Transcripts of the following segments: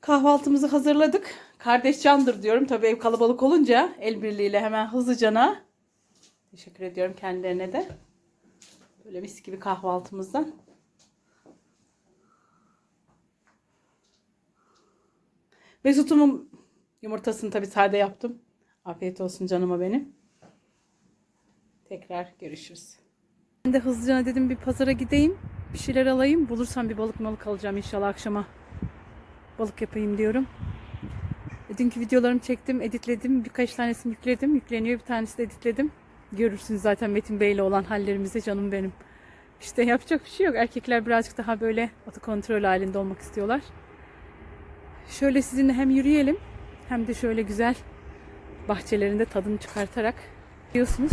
Kahvaltımızı hazırladık. Kardeş candır diyorum. Tabii ev kalabalık olunca el birliğiyle hemen hızlıcana. Teşekkür ediyorum kendilerine de. Böyle mis gibi kahvaltımızdan. Mesut'umun yumurtasını tabii sade yaptım. Afiyet olsun canıma benim. Tekrar görüşürüz. Ben de hızlıca dedim bir pazara gideyim. Bir şeyler alayım. Bulursam bir balık malık alacağım inşallah akşama. Balık yapayım diyorum. Dünkü videolarımı çektim, editledim. Birkaç tanesini yükledim. Yükleniyor. Bir tanesi de editledim. Görürsünüz zaten Metin Bey'le olan hallerimizi canım benim. İşte yapacak bir şey yok. Erkekler birazcık daha böyle atı kontrol halinde olmak istiyorlar. Şöyle sizinle hem yürüyelim hem de şöyle güzel bahçelerinde tadını çıkartarak diyorsunuz.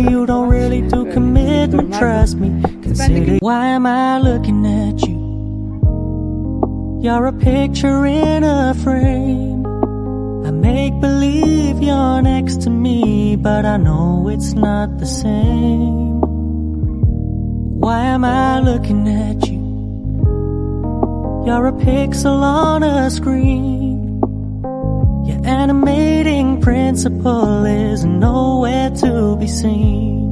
You don't really do commitment, trust me. Consider why am I looking at you? You're a picture in a frame. I make believe you're next to me, but I know it's not the same. Why am I looking at you? You're a pixel on a screen. Animating principle is nowhere to be seen.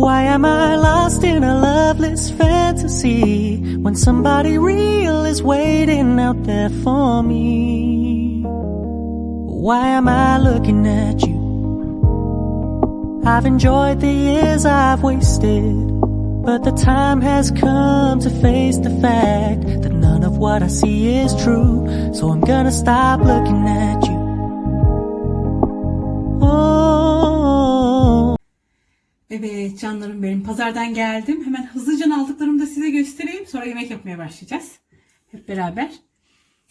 Why am I lost in a loveless fantasy when somebody real is waiting out there for me? Why am I looking at you? I've enjoyed the years I've wasted, but the time has come to face the fact that none of what I see is true. So I'm gonna stop looking at you. Oh. Evet canlarım benim pazardan geldim. Hemen hızlıca aldıklarımı da size göstereyim. Sonra yemek yapmaya başlayacağız. Hep beraber.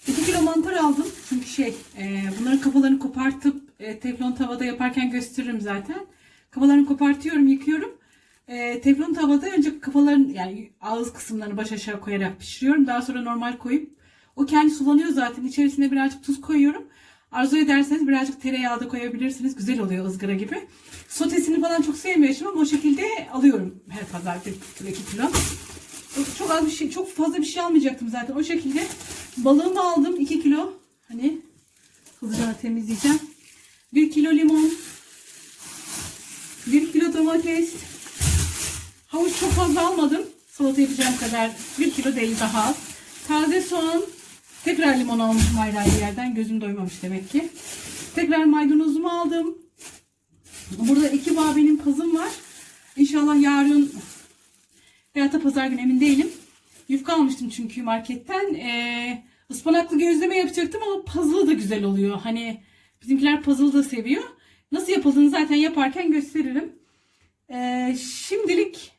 2 kilo mantar aldım. Çünkü şey e, bunların kafalarını kopartıp e, teflon tavada yaparken gösteririm zaten. Kafalarını kopartıyorum yıkıyorum. E, teflon tavada önce kafaların yani ağız kısımlarını baş aşağı koyarak pişiriyorum. Daha sonra normal koyup o kendi sulanıyor zaten. İçerisine birazcık tuz koyuyorum. Arzu ederseniz birazcık tereyağı da koyabilirsiniz. Güzel oluyor ızgara gibi. Sotesini falan çok sevmiyorum ama o şekilde alıyorum her pazar 1 kilo 2 kilo. Çok az bir şey, çok fazla bir şey almayacaktım zaten. O şekilde balığımı aldım 2 kilo. Hani hızlıca temizleyeceğim. 1 kilo limon. 1 kilo domates. Havuç çok fazla almadım. Salata yapacağım kadar. 1 kilo değil daha az. Taze soğan. Tekrar limon almışım ayrı ayrı yerden. Gözüm doymamış demek ki. Tekrar maydanozumu aldım. Burada iki bağ benim pazım var. İnşallah yarın veya da pazar günü emin değilim. Yufka almıştım çünkü marketten. Ee, ıspanaklı gözleme yapacaktım ama puzzle da güzel oluyor. Hani bizimkiler puzzle da seviyor. Nasıl yapıldığını zaten yaparken gösteririm. Ee, şimdilik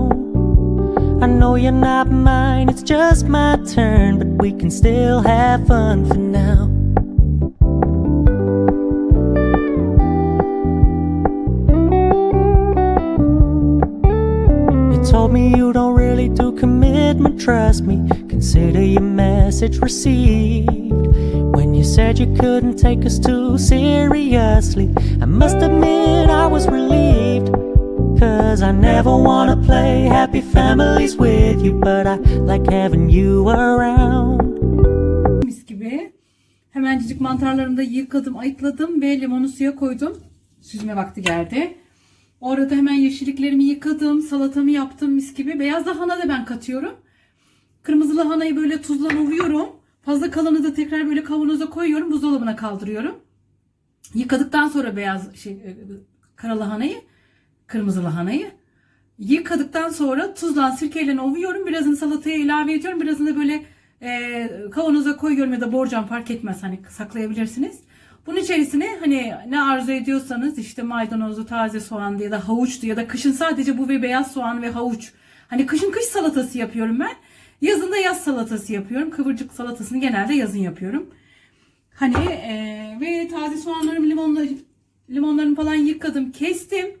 I know you're not mine, it's just my turn, but we can still have fun for now. You told me you don't really do commitment, trust me. Consider your message received. When you said you couldn't take us too seriously, I must admit I was relieved. Cause I never wanna play happy families with you, but I like having you around. Mis gibi. Hemencik mantarlarımı da yıkadım, ayıkladım ve limonu suya koydum. Süzme vakti geldi. O arada hemen yeşilliklerimi yıkadım, salatamı yaptım mis gibi. Beyaz lahana da ben katıyorum. Kırmızı lahanayı böyle tuzla ovuyorum. Fazla kalanı da tekrar böyle kavanoza koyuyorum, buzdolabına kaldırıyorum. Yıkadıktan sonra beyaz şey e, kara lahanayı, kırmızı lahanayı yıkadıktan sonra tuzla sirkeyle ovuyorum. Birazını salataya ilave ediyorum. Birazını da böyle e, kavanoza koyuyorum ya da borcam fark etmez. Hani saklayabilirsiniz. Bunun içerisine hani ne arzu ediyorsanız işte maydanozlu, taze soğanlı ya da havuçlu ya da kışın sadece bu ve beyaz soğan ve havuç. Hani kışın kış salatası yapıyorum ben. Yazın da yaz salatası yapıyorum. Kıvırcık salatasını genelde yazın yapıyorum. Hani e, ve taze soğanlarımı limonla, limonlarımı falan yıkadım, kestim.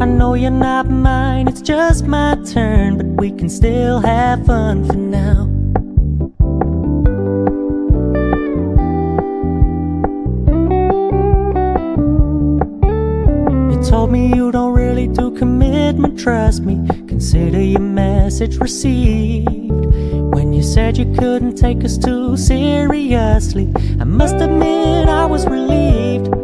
I know you're not mine, it's just my turn, but we can still have fun for now. You told me you don't really do commitment, trust me. Consider your message received. When you said you couldn't take us too seriously, I must admit I was relieved.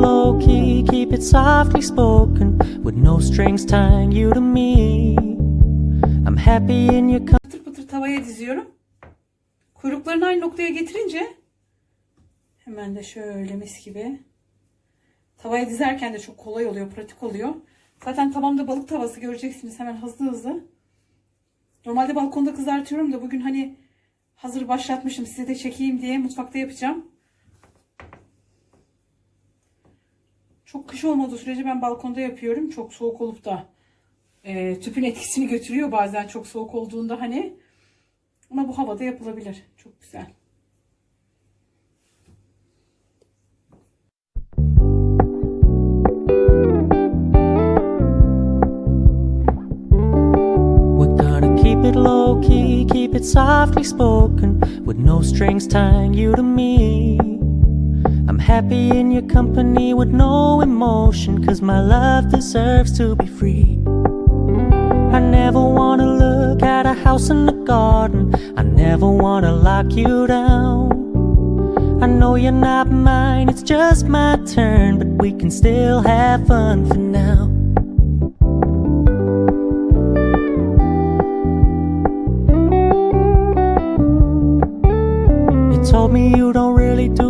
Low key, keep it softly spoken, with no strings tying you to me. I'm happy in your company. pıtır pıtır tavaya diziyorum. Kuyruklarını aynı noktaya getirince hemen de şöyle mis gibi. Tavaya dizerken de çok kolay oluyor, pratik oluyor. Zaten tavamda balık tavası göreceksiniz hemen hızlı hızlı. Normalde balkonda kızartıyorum da bugün hani hazır başlatmışım size de çekeyim diye mutfakta yapacağım. Çok kış olmadığı sürece ben balkonda yapıyorum. Çok soğuk olup da e, tüpün etkisini götürüyor bazen çok soğuk olduğunda hani. Ama bu havada yapılabilir. Çok güzel. Low key, keep it softly spoken, with no strings tying you to me. happy in your company with no emotion. Cause my love deserves to be free. I never wanna look at a house in the garden. I never wanna lock you down. I know you're not mine, it's just my turn. But we can still have fun for now. You told me you don't really do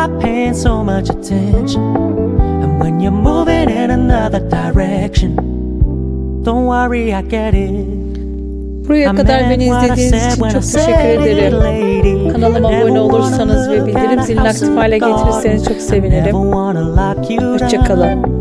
Stop paying so much attention, and when you're moving in another direction, don't worry, I get it. Buraya kadar beni izlediğiniz için çok teşekkür ederim. Kanalıma abone olursanız ve bildirim zilini aktif hale getirirseniz çok sevinirim. Hoşçakalın.